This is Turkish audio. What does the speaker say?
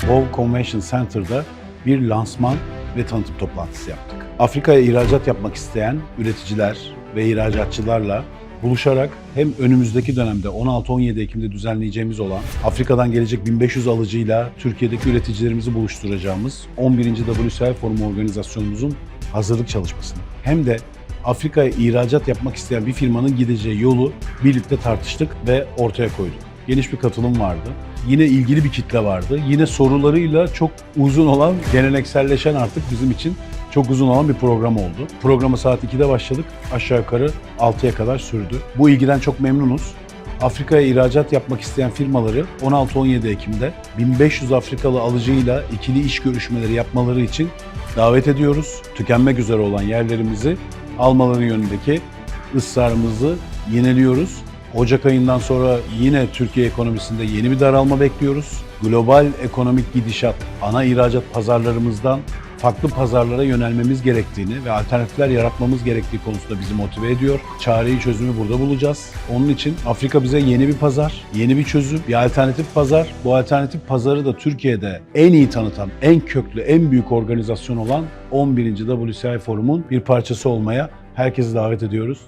WoW Convention Center'da bir lansman ve tanıtım toplantısı yaptık. Afrika'ya ihracat yapmak isteyen üreticiler ve ihracatçılarla buluşarak hem önümüzdeki dönemde 16-17 Ekim'de düzenleyeceğimiz olan Afrika'dan gelecek 1500 alıcıyla Türkiye'deki üreticilerimizi buluşturacağımız 11. WSL Forum organizasyonumuzun hazırlık çalışmasını hem de Afrika'ya ihracat yapmak isteyen bir firmanın gideceği yolu birlikte tartıştık ve ortaya koyduk. Geniş bir katılım vardı. Yine ilgili bir kitle vardı. Yine sorularıyla çok uzun olan, gelenekselleşen artık bizim için çok uzun olan bir program oldu. Programa saat 2'de başladık. Aşağı yukarı 6'ya kadar sürdü. Bu ilgiden çok memnunuz. Afrika'ya ihracat yapmak isteyen firmaları 16-17 Ekim'de 1500 Afrikalı alıcıyla ikili iş görüşmeleri yapmaları için davet ediyoruz. Tükenmek üzere olan yerlerimizi almaları yönündeki ısrarımızı yeniliyoruz. Ocak ayından sonra yine Türkiye ekonomisinde yeni bir daralma bekliyoruz. Global ekonomik gidişat ana ihracat pazarlarımızdan farklı pazarlara yönelmemiz gerektiğini ve alternatifler yaratmamız gerektiği konusunda bizi motive ediyor. Çareyi çözümü burada bulacağız. Onun için Afrika bize yeni bir pazar, yeni bir çözüm, bir alternatif pazar. Bu alternatif pazarı da Türkiye'de en iyi tanıtan, en köklü, en büyük organizasyon olan 11. WCI Forum'un bir parçası olmaya herkesi davet ediyoruz.